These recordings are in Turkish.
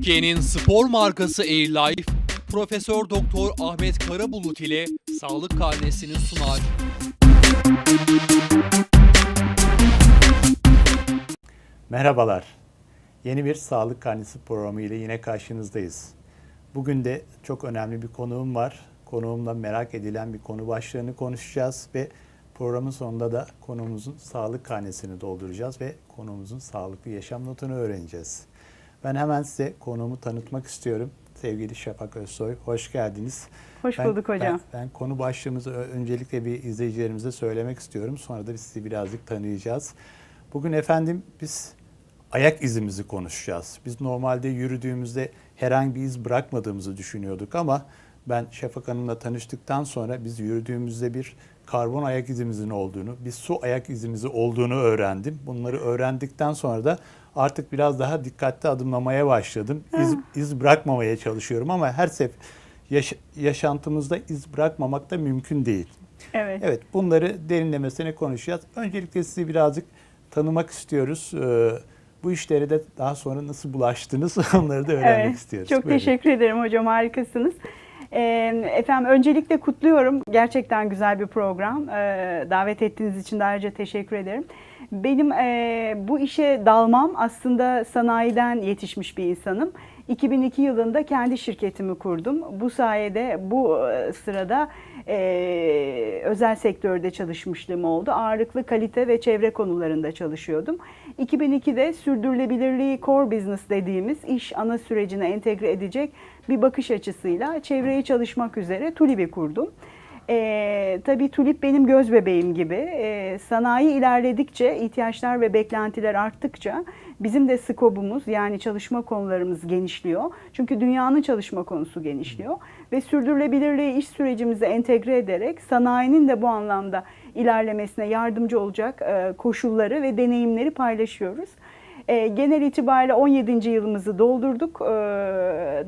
Türkiye'nin spor markası Airlife, Profesör Doktor Ahmet Karabulut ile sağlık karnesini sunar. Merhabalar. Yeni bir sağlık karnesi programı ile yine karşınızdayız. Bugün de çok önemli bir konuğum var. Konuğumla merak edilen bir konu başlığını konuşacağız ve programın sonunda da konuğumuzun sağlık karnesini dolduracağız ve konuğumuzun sağlıklı yaşam notunu öğreneceğiz. Ben hemen size konuğumu tanıtmak istiyorum. Sevgili Şafak Özsoy, hoş geldiniz. Hoş Ben- bulduk hocam. Ben, ben konu başlığımızı öncelikle bir izleyicilerimize söylemek istiyorum. Sonra da biz sizi birazcık tanıyacağız. Bugün efendim biz ayak izimizi konuşacağız. Biz normalde yürüdüğümüzde herhangi bir iz bırakmadığımızı düşünüyorduk ama ben Şafak Hanım'la tanıştıktan sonra biz yürüdüğümüzde bir karbon ayak izimizin olduğunu, bir su ayak izimizi olduğunu öğrendim. Bunları öğrendikten sonra da artık biraz daha dikkatli adımlamaya başladım. İz, iz bırakmamaya çalışıyorum ama her sef yaş- yaşantımızda iz bırakmamak da mümkün değil. Evet. Evet, bunları derinlemesine konuşacağız. Öncelikle sizi birazcık tanımak istiyoruz. Ee, bu işlere de daha sonra nasıl bulaştınız onları da öğrenmek Evet, istiyoruz. Çok Buyurun. teşekkür ederim hocam harikasınız. Efendim öncelikle kutluyorum. Gerçekten güzel bir program. Ee, davet ettiğiniz için de ayrıca teşekkür ederim. Benim e, bu işe dalmam aslında sanayiden yetişmiş bir insanım. 2002 yılında kendi şirketimi kurdum. Bu sayede bu e, sırada e, özel sektörde çalışmışlığım oldu. Ağırlıklı kalite ve çevre konularında çalışıyordum. 2002'de sürdürülebilirliği core business dediğimiz iş ana sürecine entegre edecek bir bakış açısıyla çevreyi çalışmak üzere Tulip'i kurdum. Ee, tabii Tulip benim göz bebeğim gibi. Ee, sanayi ilerledikçe, ihtiyaçlar ve beklentiler arttıkça bizim de skobumuz yani çalışma konularımız genişliyor. Çünkü dünyanın çalışma konusu genişliyor. Ve sürdürülebilirliği iş sürecimize entegre ederek sanayinin de bu anlamda ilerlemesine yardımcı olacak e, koşulları ve deneyimleri paylaşıyoruz. E, genel itibariyle 17. yılımızı doldurduk. E,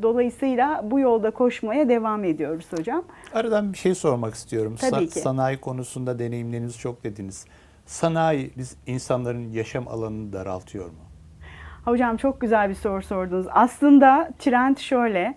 dolayısıyla bu yolda koşmaya devam ediyoruz hocam. Aradan bir şey sormak istiyorum. Tabii ki. Sanayi konusunda deneyimleriniz çok dediniz. Sanayi biz insanların yaşam alanını daraltıyor mu? Hocam çok güzel bir soru sordunuz. Aslında trend şöyle.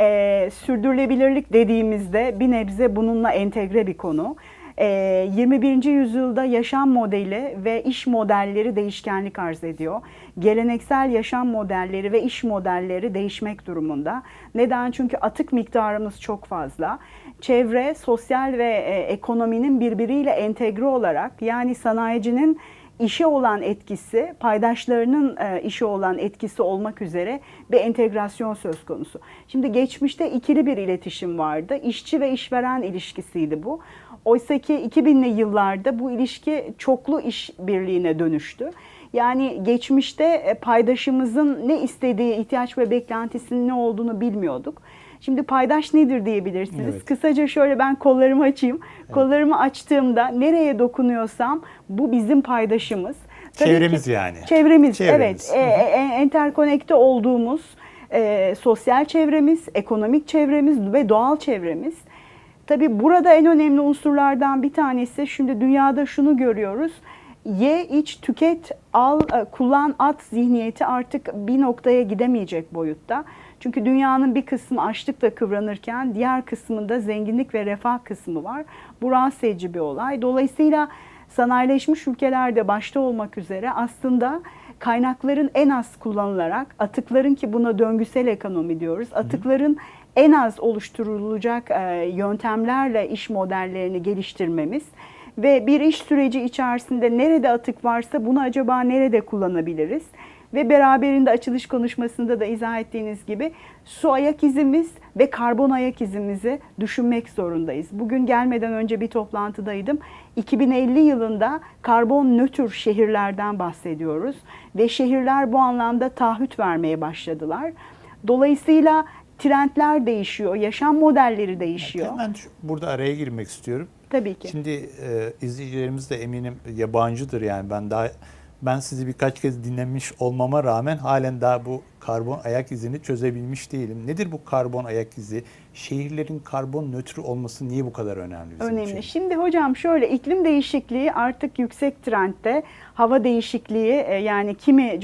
e, sürdürülebilirlik dediğimizde bir nebze bununla entegre bir konu. E, 21. yüzyılda yaşam modeli ve iş modelleri değişkenlik arz ediyor. Geleneksel yaşam modelleri ve iş modelleri değişmek durumunda. Neden? Çünkü atık miktarımız çok fazla. Çevre, sosyal ve e, ekonominin birbiriyle entegre olarak yani sanayicinin işe olan etkisi, paydaşlarının e, işe olan etkisi olmak üzere bir entegrasyon söz konusu. Şimdi geçmişte ikili bir iletişim vardı. İşçi ve işveren ilişkisiydi bu. Oysa ki 2000'li yıllarda bu ilişki çoklu iş birliğine dönüştü. Yani geçmişte e, paydaşımızın ne istediği, ihtiyaç ve beklentisinin ne olduğunu bilmiyorduk. Şimdi paydaş nedir diyebilirsiniz. Evet. Kısaca şöyle ben kollarımı açayım. Kollarımı açtığımda nereye dokunuyorsam bu bizim paydaşımız. Tabii Çevremiz ki- yani. Çevremiz, Çevremiz. evet. E, e, enterkonekte olduğumuz e, sosyal çevremiz, ekonomik çevremiz ve doğal çevremiz. Tabii burada en önemli unsurlardan bir tanesi şimdi dünyada şunu görüyoruz. Ye, iç, tüket, al, e, kullan, at zihniyeti artık bir noktaya gidemeyecek boyutta. Çünkü dünyanın bir kısmı açlıkla kıvranırken diğer kısmında zenginlik ve refah kısmı var. Bu rahatsız edici bir olay. Dolayısıyla sanayileşmiş ülkelerde başta olmak üzere aslında kaynakların en az kullanılarak atıkların ki buna döngüsel ekonomi diyoruz. Atıkların en az oluşturulacak e, yöntemlerle iş modellerini geliştirmemiz ve bir iş süreci içerisinde nerede atık varsa bunu acaba nerede kullanabiliriz? Ve beraberinde açılış konuşmasında da izah ettiğiniz gibi su ayak izimiz ve karbon ayak izimizi düşünmek zorundayız. Bugün gelmeden önce bir toplantıdaydım. 2050 yılında karbon nötr şehirlerden bahsediyoruz ve şehirler bu anlamda taahhüt vermeye başladılar. Dolayısıyla trendler değişiyor, yaşam modelleri değişiyor. Hemen şu- burada araya girmek istiyorum. Tabii ki. Şimdi e, izleyicilerimiz de eminim yabancıdır yani ben daha ben sizi birkaç kez dinlemiş olmama rağmen halen daha bu karbon ayak izini çözebilmiş değilim. Nedir bu karbon ayak izi? Şehirlerin karbon nötr olması niye bu kadar önemli bizim Önemli. için? Şimdi hocam şöyle iklim değişikliği artık yüksek trendde. Hava değişikliği e, yani kimi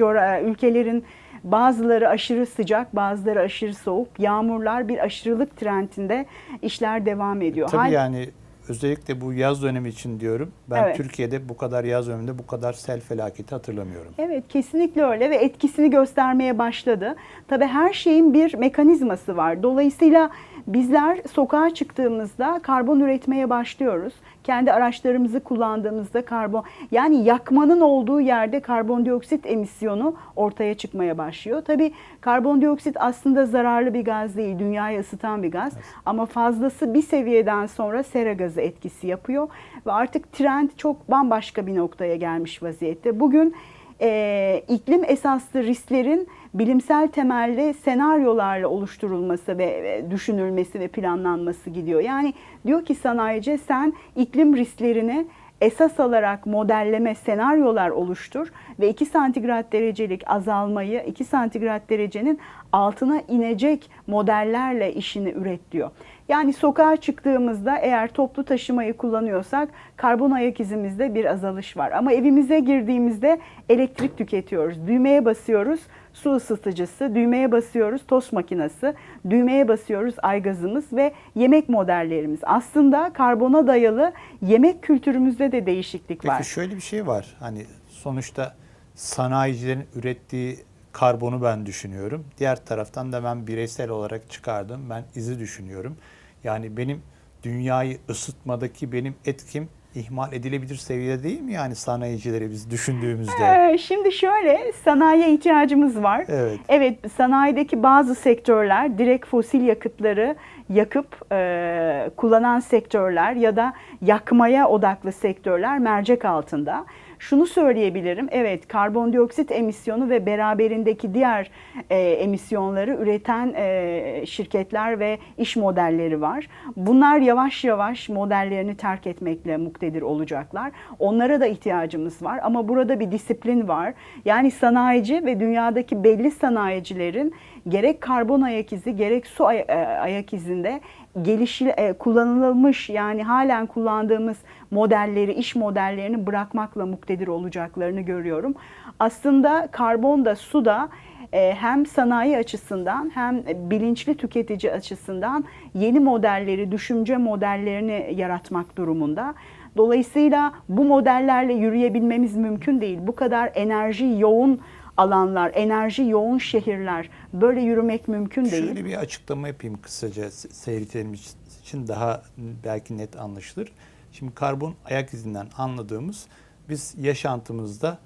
ülkelerin Bazıları aşırı sıcak, bazıları aşırı soğuk. Yağmurlar bir aşırılık trendinde işler devam ediyor. Tabii Hal- yani özellikle bu yaz dönemi için diyorum. Ben Evet. Türkiye'de bu kadar yaz döneminde bu kadar sel felaketi hatırlamıyorum. Evet kesinlikle öyle ve etkisini göstermeye başladı. Tabii her şeyin bir mekanizması var. Dolayısıyla bizler sokağa çıktığımızda karbon üretmeye başlıyoruz. Kendi araçlarımızı kullandığımızda karbon yani yakmanın olduğu yerde karbondioksit emisyonu ortaya çıkmaya başlıyor. Tabii karbondioksit aslında zararlı bir gaz değil. Dünyayı ısıtan bir gaz. Ama fazlası bir seviyeden sonra sera gazı etkisi yapıyor ve artık trend çok bambaşka bir noktaya gelmiş vaziyette. Bugün e, iklim esaslı risklerin bilimsel temelli senaryolarla oluşturulması ve ve düşünülmesi ve planlanması gidiyor. Yani diyor ki sanayici sen iklim risklerini esas alarak modelleme senaryolar oluştur ve 2 santigrat derecelik azalmayı 2 santigrat derecenin altına inecek modellerle işini üret diyor. Yani sokağa çıktığımızda eğer toplu taşımayı kullanıyorsak karbon ayak izimizde bir azalış var. Ama evimize girdiğimizde elektrik tüketiyoruz. Düğmeye basıyoruz su ısıtıcısı, düğmeye basıyoruz tost makinesi, düğmeye basıyoruz aygazımız ve yemek modellerimiz. Aslında karbona dayalı yemek kültürümüzde de değişiklik Peki var. şöyle bir şey var. Hani sonuçta sanayicilerin ürettiği karbonu ben düşünüyorum. Diğer taraftan da ben bireysel olarak çıkardım. Ben izi düşünüyorum. Yani benim dünyayı ısıtmadaki benim etkim ihmal edilebilir seviyede değil mi yani sanayicileri biz düşündüğümüzde? Ee, Şimdi şöyle sanayiye ihtiyacımız var. Evet. Evet sanayideki bazı sektörler direkt fosil yakıtları yakıp e, kullanan sektörler ya da yakmaya odaklı sektörler mercek altında. Şunu söyleyebilirim. Evet karbondioksit emisyonu ve beraberindeki diğer e, emisyonları üreten e, şirketler ve iş modelleri var. Bunlar yavaş yavaş modellerini terk etmekle muktedir olacaklar. Onlara da ihtiyacımız var ama burada bir disiplin var. Yani sanayici ve dünyadaki belli sanayicilerin gerek karbon ayak izi gerek su e, ayak izinde gelişi e, kullanılmış yani halen kullandığımız modelleri, iş modellerini bırakmakla muktedir olacaklarını görüyorum. Aslında karbon da su da e, hem sanayi açısından hem bilinçli tüketici açısından yeni modelleri, düşünce modellerini yaratmak durumunda. Dolayısıyla bu modellerle yürüyebilmemiz mümkün değil. Bu kadar enerji yoğun alanlar, enerji yoğun şehirler böyle yürümek mümkün değil. Şöyle bir açıklama yapayım kısaca se- seyircilerimiz için daha belki net anlaşılır. Şimdi karbon ayak izinden anladığımız biz yaşantımızda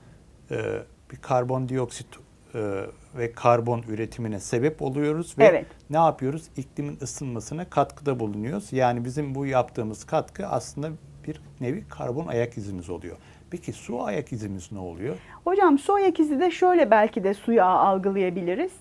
e, bir karbondioksit e, ve karbon üretimine sebep oluyoruz ve Evet. ne yapıyoruz? İklimin ısınmasına katkıda bulunuyoruz. Yani bizim bu yaptığımız katkı aslında bir nevi karbon ayak izimiz oluyor. Peki su ayak izimiz ne oluyor? Hocam su ayak izi de şöyle belki de suyu algılayabiliriz.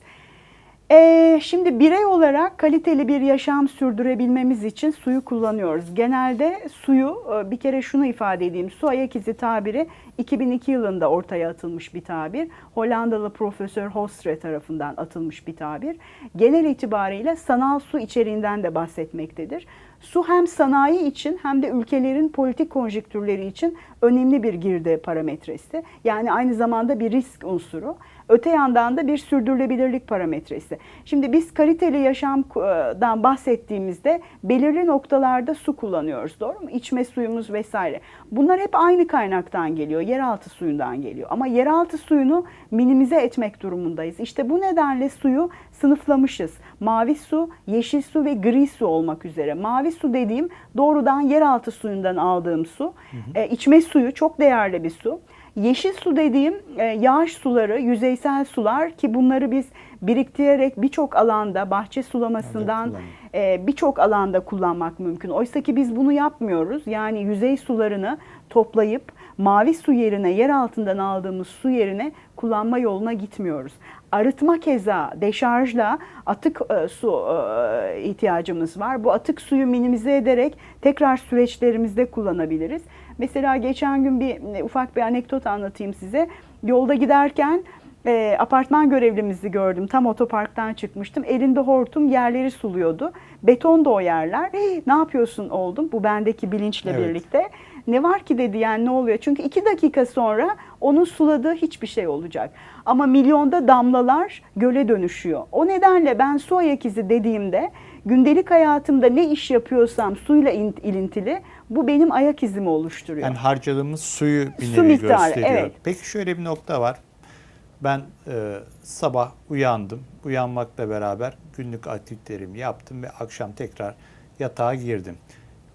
Ee, şimdi birey olarak kaliteli bir yaşam sürdürebilmemiz için suyu kullanıyoruz. Genelde suyu e, bir kere şunu ifade edeyim. Su ayak izi tabiri 2002 yılında ortaya atılmış bir tabir. Hollandalı Profesör Hostre tarafından atılmış bir tabir. Genel itibariyle sanal su içeriğinden de bahsetmektedir. Su hem sanayi için hem de ülkelerin politik konjektürleri için önemli bir girdi parametresi. Yani aynı zamanda bir risk unsuru. Öte yandan da bir sürdürülebilirlik parametresi. Şimdi biz kaliteli yaşamdan bahsettiğimizde belirli noktalarda su kullanıyoruz. Doğru mu? İçme suyumuz vesaire. Bunlar hep aynı kaynaktan geliyor. Yeraltı suyundan geliyor. Ama yeraltı suyunu minimize etmek durumundayız. İşte bu nedenle suyu sınıflamışız. Mavi su, yeşil su ve gri su olmak üzere. Mavi su dediğim doğrudan yeraltı suyundan aldığım su. E, içme suyu çok değerli bir su. Yeşil su dediğim e, yağış suları, yüzeysel sular ki bunları biz biriktirerek birçok alanda bahçe sulamasından Evet, e, birçok alanda kullanmak mümkün. Oysa ki biz bunu yapmıyoruz. Yani yüzey sularını toplayıp mavi su yerine yer altından aldığımız su yerine kullanma yoluna gitmiyoruz. Arıtma keza deşarjla atık e, su e, ihtiyacımız var. Bu atık suyu minimize ederek tekrar süreçlerimizde kullanabiliriz. Mesela geçen gün bir e, ufak bir anekdot anlatayım size. Yolda giderken e, apartman görevlimizi gördüm. Tam otoparktan çıkmıştım. Elinde hortum yerleri suluyordu. Beton da o yerler. "Hey, ne yapıyorsun oldum. Bu bendeki bilinçle Evet. birlikte. Ne var ki dedi yani ne oluyor? Çünkü iki dakika sonra onun suladığı hiçbir şey olacak. Ama milyonda damlalar göle dönüşüyor. O nedenle ben su ayak izi dediğimde gündelik hayatımda ne iş yapıyorsam suyla in- ilintili bu benim ayak izimi oluşturuyor. Yani harcadığımız suyu bir Su nevi miktarı, gösteriyor. evet. Peki şöyle bir nokta var. Ben e, sabah uyandım. Uyanmakla beraber günlük aktivitelerimi yaptım ve akşam tekrar yatağa girdim.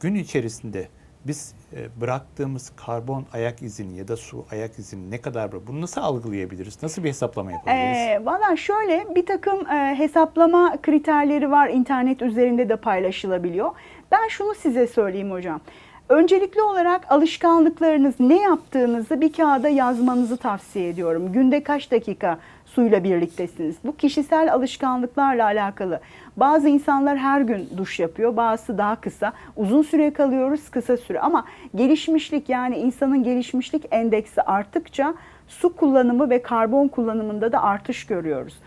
Gün içerisinde biz bıraktığımız karbon ayak izini ya da su ayak izini ne kadar bırak- bunu nasıl algılayabiliriz? Nasıl bir hesaplama yapabiliriz? Ee, Valla şöyle bir takım e, hesaplama kriterleri var internet üzerinde de paylaşılabiliyor. Ben şunu size söyleyeyim hocam. Öncelikli olarak alışkanlıklarınız ne yaptığınızı bir kağıda yazmanızı tavsiye ediyorum. Günde kaç dakika suyla birliktesiniz? Bu kişisel alışkanlıklarla alakalı. Bazı insanlar her gün duş yapıyor, bazısı daha kısa. Uzun süre kalıyoruz, kısa süre. Ama gelişmişlik yani insanın gelişmişlik endeksi arttıkça su kullanımı ve karbon kullanımında da artış görüyoruz.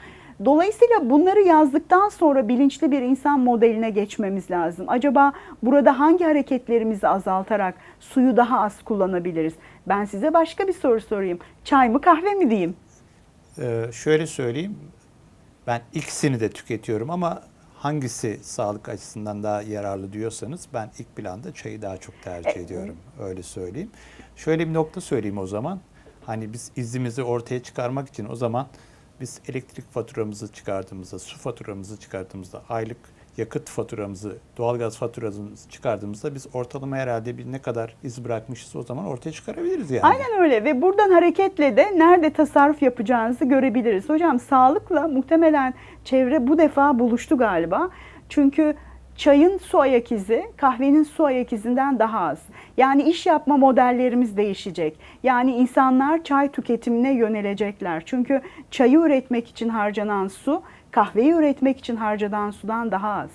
Dolayısıyla bunları yazdıktan sonra bilinçli bir insan modeline geçmemiz lazım. Acaba burada hangi hareketlerimizi azaltarak suyu daha az kullanabiliriz? Ben size başka bir soru sorayım. Çay mı kahve mi diyeyim? Ee, şöyle söyleyeyim. Ben ikisini de tüketiyorum ama hangisi sağlık açısından daha yararlı diyorsanız ben ilk planda çayı daha çok tercih E, ediyorum. Öyle söyleyeyim. Şöyle bir nokta söyleyeyim o zaman. Hani biz izimizi ortaya çıkarmak için o zaman biz elektrik faturamızı çıkardığımızda, su faturamızı çıkardığımızda, aylık yakıt faturamızı, doğalgaz faturamızı çıkardığımızda biz ortalama herhalde bir ne kadar iz bırakmışız o zaman ortaya çıkarabiliriz yani. Aynen öyle ve buradan hareketle de nerede tasarruf yapacağınızı görebiliriz. Hocam sağlıkla muhtemelen çevre bu defa buluştu galiba. Çünkü çayın su ayak izi kahvenin su ayak izinden daha az. Yani iş yapma modellerimiz değişecek. Yani insanlar çay tüketimine yönelecekler. Çünkü çayı üretmek için harcanan su kahveyi üretmek için harcanan sudan daha az.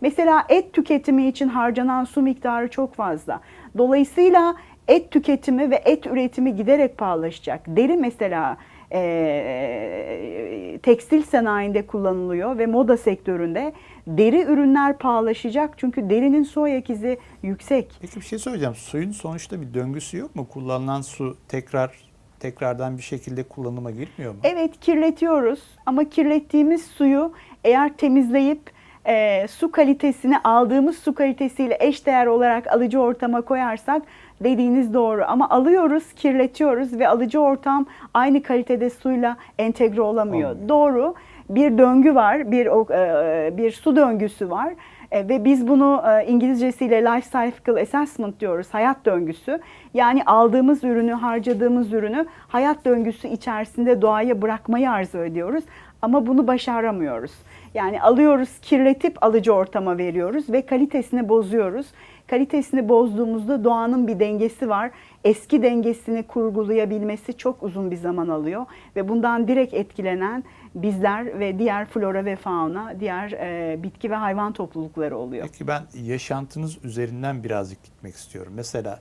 Mesela et tüketimi için harcanan su miktarı çok fazla. Dolayısıyla et tüketimi ve et üretimi giderek pahalaşacak. Deri mesela e, tekstil sanayinde kullanılıyor ve moda sektöründe deri ürünler pahalaşacak çünkü derinin su ayak izi yüksek. Peki bir şey söyleyeceğim. Suyun sonuçta bir döngüsü yok mu? Kullanılan su tekrar tekrardan bir şekilde kullanıma girmiyor mu? Evet kirletiyoruz ama kirlettiğimiz suyu eğer temizleyip e, su kalitesini aldığımız su kalitesiyle eşdeğer olarak alıcı ortama koyarsak dediğiniz doğru. Ama alıyoruz, kirletiyoruz ve alıcı ortam aynı kalitede suyla entegre olamıyor. Olmuyor. Doğru. Bir döngü var, bir o- e, bir su döngüsü var. E, ve biz bunu e, İngilizcesiyle life cycle assessment diyoruz, hayat döngüsü. Yani aldığımız ürünü, harcadığımız ürünü hayat döngüsü içerisinde doğaya bırakmayı arzu ediyoruz. Ama bunu başaramıyoruz. Yani alıyoruz, kirletip alıcı ortama veriyoruz ve kalitesini bozuyoruz. Kalitesini bozduğumuzda doğanın bir dengesi var. Eski dengesini kurgulayabilmesi çok uzun bir zaman alıyor ve bundan direkt etkilenen bizler ve diğer flora ve fauna, diğer e, bitki ve hayvan toplulukları oluyor. Peki ben yaşantınız üzerinden birazcık gitmek istiyorum. Mesela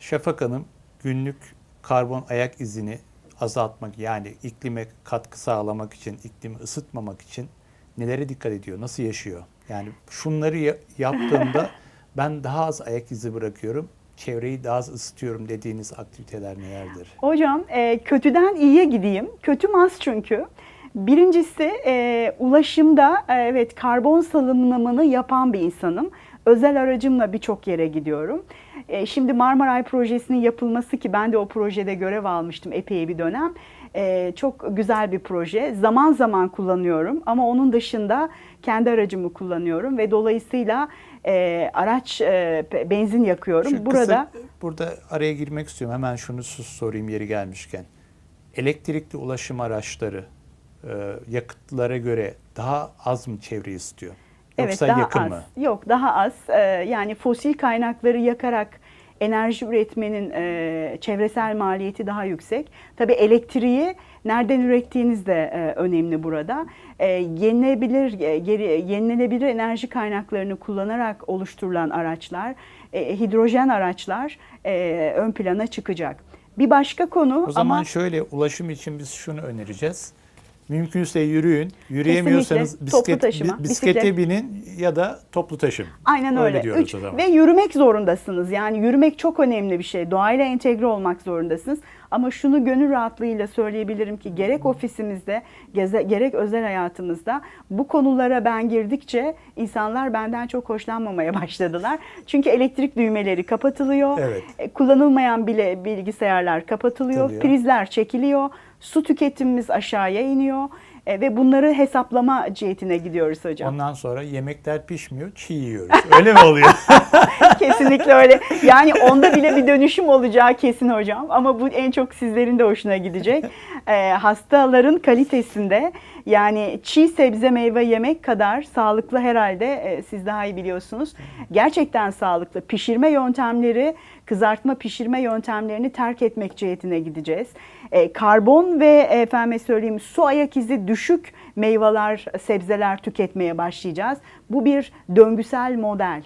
Şafak Hanım günlük karbon ayak izini azaltmak yani iklime katkı sağlamak için, iklimi ısıtmamak için nelere dikkat ediyor? Nasıl yaşıyor? Yani şunları ya- yaptığımda ben daha az ayak izi bırakıyorum, çevreyi daha az ısıtıyorum dediğiniz aktiviteler nelerdir? Hocam e, kötüden iyiye gideyim. Kötüm az çünkü. Birincisi e, ulaşımda e, evet karbon salınımını yapan bir insanım. Özel aracımla birçok yere gidiyorum. E, şimdi Marmaray projesinin yapılması ki ben de o projede görev almıştım epey bir dönem. E, çok güzel bir proje. Zaman zaman kullanıyorum ama onun dışında kendi aracımı kullanıyorum ve dolayısıyla e, araç e, benzin yakıyorum. Şu Burada kısa- burada araya girmek istiyorum. Hemen şunu sus- sorayım yeri gelmişken. Elektrikli ulaşım araçları yakıtlara göre daha az mı çevreyi ısıtıyor? Yoksa daha yakın az. mı? Yok daha az. Ee, yani fosil kaynakları yakarak enerji üretmenin e, çevresel maliyeti daha yüksek. Tabii elektriği nereden ürettiğiniz de e, önemli burada. E, yenilebilir e, geri yenilenebilir enerji kaynaklarını kullanarak oluşturulan araçlar, e, hidrojen araçlar e, ön plana çıkacak. Bir başka konu O zaman ama şöyle ulaşım için biz şunu önereceğiz. Mümkünse yürüyün. Yürüyemiyorsanız Kesinlikle. Toplu bisiklet, taşıma, bisiklete bisiklet. binin ya da toplu taşım. Aynen öyle. diyoruz Üç, ve yürümek zorundasınız. Yani yürümek çok önemli bir şey. Doğayla entegre olmak zorundasınız. Ama şunu gönül rahatlığıyla söyleyebilirim ki gerek ofisimizde geze- gerek özel hayatımızda bu konulara ben girdikçe insanlar benden çok hoşlanmamaya başladılar. Çünkü elektrik düğmeleri kapatılıyor. Evet. E, Kullanılmayan bile bilgisayarlar kapatılıyor. Kapatılıyor. Prizler çekiliyor. Su tüketimimiz aşağıya iniyor. E, ve bunları hesaplama cihetine gidiyoruz hocam. Ondan sonra yemekler pişmiyor, çiğ yiyoruz. Öyle mi oluyor? Kesinlikle öyle. Yani onda bile bir dönüşüm olacağı kesin hocam. Ama bu en çok sizlerin de hoşuna gidecek. Ee, hastaların kalitesinde yani çiğ sebze meyve yemek kadar sağlıklı herhalde e, siz daha iyi biliyorsunuz. Gerçekten sağlıklı. Pişirme yöntemleri, kızartma pişirme yöntemlerini terk etmek cihetine gideceğiz. Ee, karbon ve e, efendime söyleyeyim su ayak izi düşük meyveler, sebzeler tüketmeye başlayacağız. Bu bir döngüsel model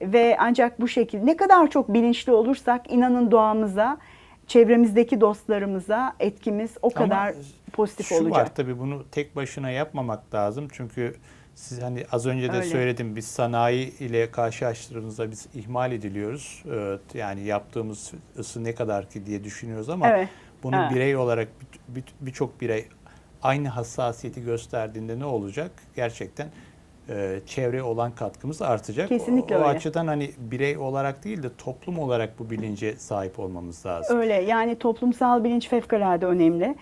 ve ancak bu şekilde ne kadar çok bilinçli olursak inanın doğamıza, çevremizdeki dostlarımıza etkimiz o Ama kadar pozitif Şu olacak. var tabii bunu tek başına yapmamak lazım. Çünkü siz hani az önce de Öyle. söyledim biz sanayi ile karşılaştırdığımızda biz ihmal ediliyoruz. Ee, Yani yaptığımız ısı ne kadar ki diye düşünüyoruz ama Evet. bunu Evet. birey olarak bir- bir- birçok birey aynı hassasiyeti gösterdiğinde ne olacak? Gerçekten e, çevreye olan katkımız artacak. Kesinlikle o, o öyle. açıdan hani birey olarak değil de toplum olarak bu bilince sahip olmamız lazım. Öyle yani toplumsal bilinç fevkalade önemli.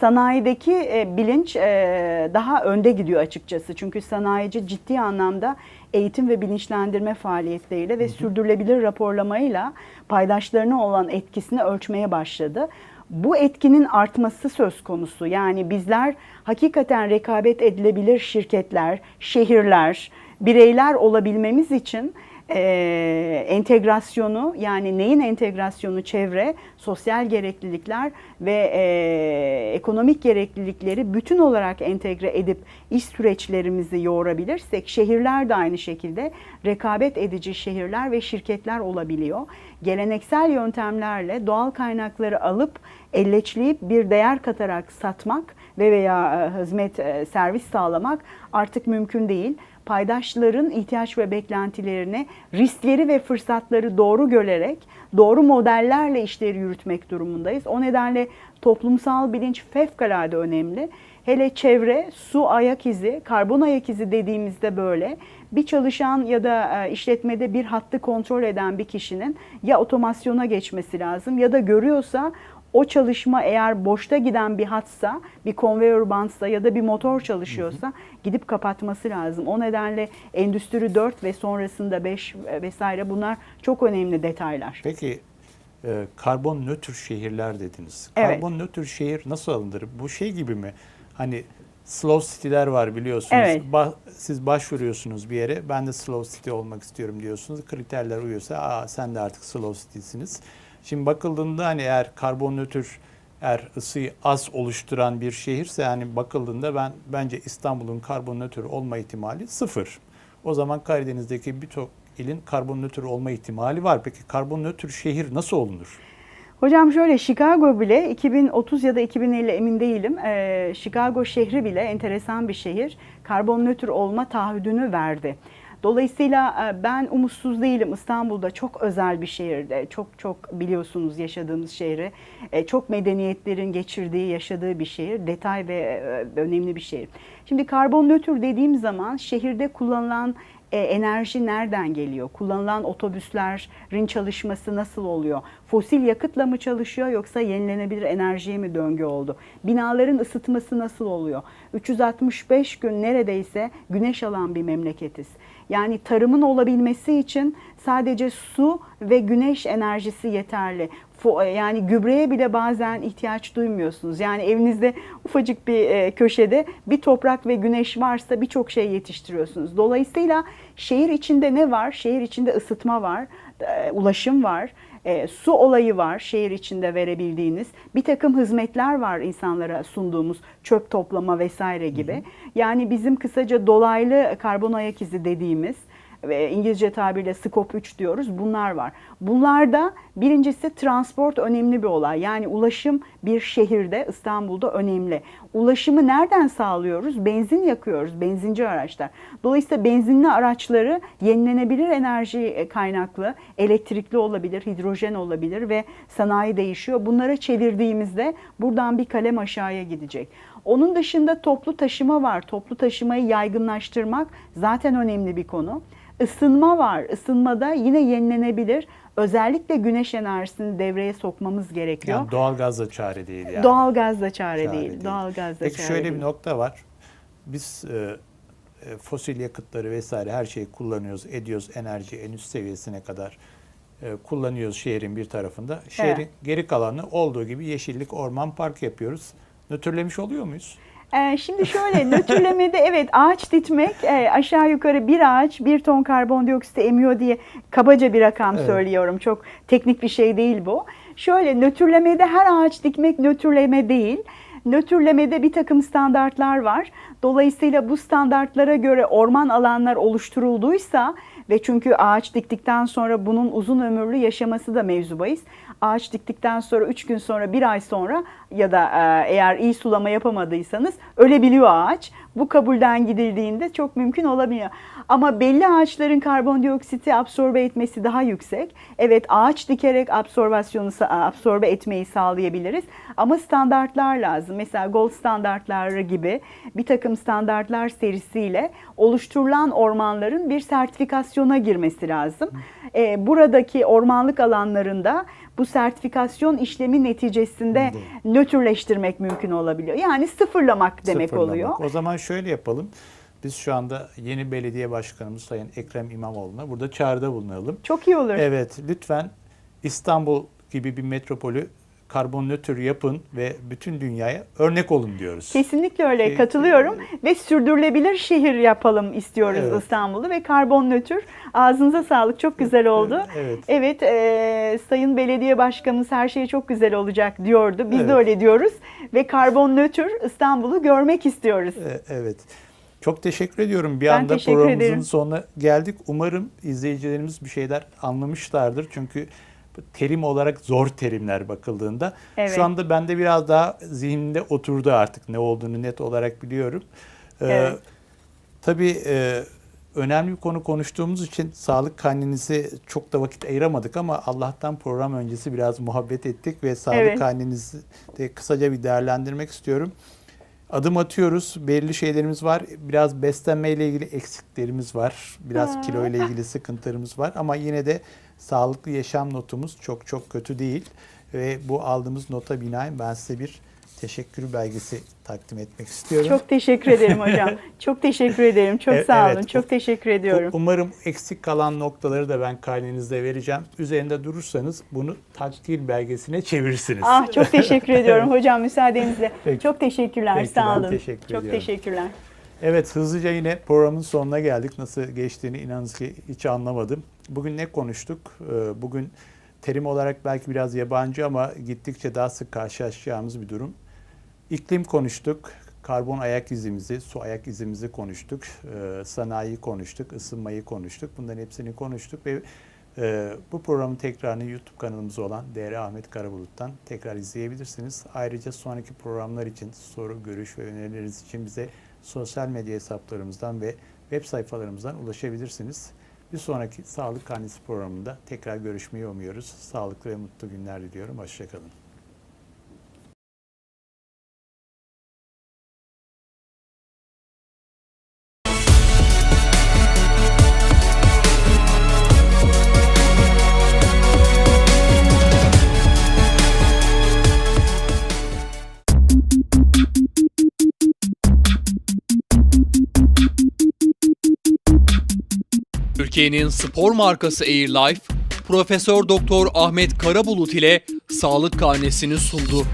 Sanayideki e, bilinç e, daha önde gidiyor açıkçası. Çünkü sanayici ciddi anlamda eğitim ve bilinçlendirme faaliyetleriyle ve sürdürülebilir raporlamayla paydaşlarına olan etkisini ölçmeye başladı. Bu etkinin artması söz konusu. Yani bizler hakikaten rekabet edilebilir şirketler, şehirler, bireyler olabilmemiz için e, entegrasyonu yani neyin entegrasyonu çevre, sosyal gereklilikler ve e, ekonomik gereklilikleri bütün olarak entegre edip iş süreçlerimizi yoğurabilirsek şehirler de aynı şekilde rekabet edici şehirler ve şirketler olabiliyor. Geleneksel yöntemlerle doğal kaynakları alıp elleçleyip bir değer katarak satmak ve veya e, hizmet e, servis sağlamak artık mümkün değil paydaşların ihtiyaç ve beklentilerini, riskleri ve fırsatları doğru görerek doğru modellerle işleri yürütmek durumundayız. O nedenle toplumsal bilinç fevkalade önemli. Hele çevre, su ayak izi, karbon ayak izi dediğimizde böyle bir çalışan ya da e, işletmede bir hattı kontrol eden bir kişinin ya otomasyona geçmesi lazım ya da görüyorsa o çalışma eğer boşta giden bir hatsa, bir konveyör bantsa ya da bir motor çalışıyorsa gidip kapatması lazım. O nedenle Endüstri 4 ve sonrasında 5 vesaire bunlar çok önemli detaylar. Peki e, karbon nötr şehirler dediniz. Evet. Karbon nötr şehir nasıl alınır? Bu şey gibi mi? Hani slow city'ler var biliyorsunuz. Evet. Ba- siz başvuruyorsunuz bir yere. Ben de slow city olmak istiyorum diyorsunuz. Kriterler uyuyorsa Aa, sen de artık slow city'siniz. Şimdi bakıldığında hani eğer karbon nötr eğer ısıyı az oluşturan bir şehirse yani bakıldığında ben bence İstanbul'un karbon nötr olma ihtimali sıfır. O zaman Karadeniz'deki birçok ilin karbon nötr olma ihtimali var. Peki karbon nötr şehir nasıl olunur? Hocam şöyle Chicago bile 2030 ya da 2050 emin değilim. Ee, Chicago şehri bile enteresan bir şehir. Karbon nötr olma taahhüdünü verdi. Dolayısıyla e, ben umutsuz değilim. İstanbul'da çok özel bir şehirde. Çok çok biliyorsunuz yaşadığımız şehri. E, Çok medeniyetlerin geçirdiği, yaşadığı bir şehir. Detay ve e, önemli bir şehir. Şimdi karbon nötr dediğim zaman şehirde kullanılan e, enerji nereden geliyor? Kullanılan otobüslerin çalışması nasıl oluyor? Fosil yakıtla mı çalışıyor yoksa yenilenebilir enerjiye mi döngü oldu? Binaların ısıtması nasıl oluyor? 365 gün neredeyse güneş alan bir memleketiz. Yani tarımın olabilmesi için sadece su ve güneş enerjisi yeterli. Fo- Yani gübreye bile bazen ihtiyaç duymuyorsunuz. Yani evinizde ufacık bir e, köşede bir toprak ve güneş varsa birçok şey yetiştiriyorsunuz. Dolayısıyla şehir içinde ne var? Şehir içinde ısıtma var, e, ulaşım var. E, su olayı var şehir içinde verebildiğiniz. Bir takım hizmetler var insanlara sunduğumuz çöp toplama vesaire gibi. Yani bizim kısaca dolaylı karbon ayak izi dediğimiz ve İngilizce tabirle Scope 3 diyoruz. Bunlar var. Bunlarda birincisi transport önemli bir olay. Yani ulaşım bir şehirde İstanbul'da önemli. Ulaşımı nereden sağlıyoruz? Benzin yakıyoruz. Benzinci araçlar. Dolayısıyla benzinli araçları yenilenebilir enerji e, kaynaklı, elektrikli olabilir, hidrojen olabilir ve sanayi değişiyor. Bunlara çevirdiğimizde buradan bir kalem aşağıya gidecek. Onun dışında toplu taşıma var. Toplu taşımayı yaygınlaştırmak zaten önemli bir konu. Isınma var. Isınmada yine yenilenebilir. Özellikle güneş enerjisini devreye sokmamız gerekiyor. Yani doğalgaz da çare değil yani. Doğalgaz da çare, Çare değil. değil. Doğalgaz da Peki çare şöyle değil. bir nokta var. Biz e, e, fosil yakıtları vesaire her şeyi kullanıyoruz, ediyoruz enerji en üst seviyesine kadar e, kullanıyoruz şehrin bir tarafında. Şehrin Evet. geri kalanı olduğu gibi yeşillik, orman, park yapıyoruz. Nötrlemiş oluyor muyuz? Ee, şimdi şöyle nötrlemede evet ağaç dikmek e, aşağı yukarı bir ağaç bir ton karbondioksit emiyor diye kabaca bir rakam Evet. söylüyorum. Çok teknik bir şey değil bu. Şöyle nötrlemede her ağaç dikmek nötrleme değil. Nötrlemede bir takım standartlar var. Dolayısıyla bu standartlara göre orman alanlar oluşturulduysa ve çünkü ağaç diktikten sonra bunun uzun ömürlü yaşaması da mevzu bahis. Ağaç diktikten sonra 3 gün sonra bir ay sonra ya da e, eğer iyi sulama yapamadıysanız ölebiliyor ağaç. Bu kabulden gidildiğinde çok mümkün olamıyor. Ama belli ağaçların karbondioksiti absorbe etmesi daha yüksek. Evet ağaç dikerek absorbasyonu absorbe etmeyi sağlayabiliriz. Ama standartlar lazım. Mesela gold standartları gibi bir takım standartlar serisiyle oluşturulan ormanların bir sertifikasyona girmesi lazım. E, buradaki ormanlık alanlarında bu sertifikasyon işlemi neticesinde nötrleştirmek mümkün olabiliyor. Yani sıfırlamak demek Sıfırlamak. oluyor. O zaman şöyle yapalım. Biz şu anda yeni belediye başkanımız Sayın Ekrem İmamoğlu'na burada çağrıda bulunalım. Çok iyi olur. Evet, lütfen İstanbul gibi bir metropolü karbon nötr yapın ve bütün dünyaya örnek olun diyoruz. Kesinlikle öyle Peki. katılıyorum ve sürdürülebilir şehir yapalım istiyoruz Evet. İstanbul'u ve karbon nötr. Ağzınıza sağlık çok güzel oldu. Evet. Evet e, Sayın Belediye Başkanımız her şey çok güzel olacak diyordu. Biz de Evet. öyle diyoruz ve karbon nötr İstanbul'u görmek istiyoruz. E, Evet. Çok teşekkür ediyorum. Bir Ben anda programımızın ederim. sonuna geldik. Umarım izleyicilerimiz bir şeyler anlamışlardır. Çünkü terim olarak zor terimler bakıldığında. Evet. Şu anda bende biraz daha zihnimde oturdu artık ne olduğunu net olarak biliyorum. Ee, Evet. Tabii e, önemli bir konu konuştuğumuz için sağlık karnenizi çok da vakit ayıramadık ama Allah'tan program öncesi biraz muhabbet ettik ve sağlık Evet. karnenizi de kısaca bir değerlendirmek istiyorum. Adım atıyoruz. Belli şeylerimiz var. Biraz beslenmeyle ilgili eksiklerimiz var. Biraz kilo ile ilgili sıkıntılarımız var ama yine de sağlıklı yaşam notumuz çok çok kötü değil. Ve bu aldığımız nota binaen ben size bir teşekkür belgesi takdim etmek istiyorum. Çok teşekkür ederim hocam. Çok teşekkür ederim. Çok sağ evet. olun. Çok teşekkür ediyorum. Umarım eksik kalan noktaları da ben karnenizde vereceğim. Üzerinde durursanız bunu takdir belgesine çevirirsiniz. Ah çok teşekkür ediyorum hocam müsaadenizle. Peki. Çok teşekkürler. Peki, sağ olun. teşekkür çok ediyorum. teşekkürler. Evet hızlıca yine programın sonuna geldik. Nasıl geçtiğini inanınız ki hiç anlamadım. Bugün ne konuştuk? Ee, Bugün terim olarak belki biraz yabancı ama gittikçe daha sık karşılaşacağımız bir durum. İklim konuştuk. Karbon ayak izimizi, su ayak izimizi konuştuk. Ee, Sanayi konuştuk, ısınmayı konuştuk. Bunların hepsini konuştuk ve e, bu programın tekrarını YouTube kanalımız olan DR Ahmet Karabulut'tan tekrar izleyebilirsiniz. Ayrıca sonraki programlar için soru, görüş ve önerileriniz için bize sosyal medya hesaplarımızdan ve web sayfalarımızdan ulaşabilirsiniz. Bir sonraki Sağlık Karnesi programında tekrar görüşmeyi umuyoruz. Sağlıklı ve mutlu günler diliyorum. Hoşçakalın. Türkiye'nin spor markası Airlife, Profesör Doktor Ahmet Karabulut ile sağlık karnesini sundu.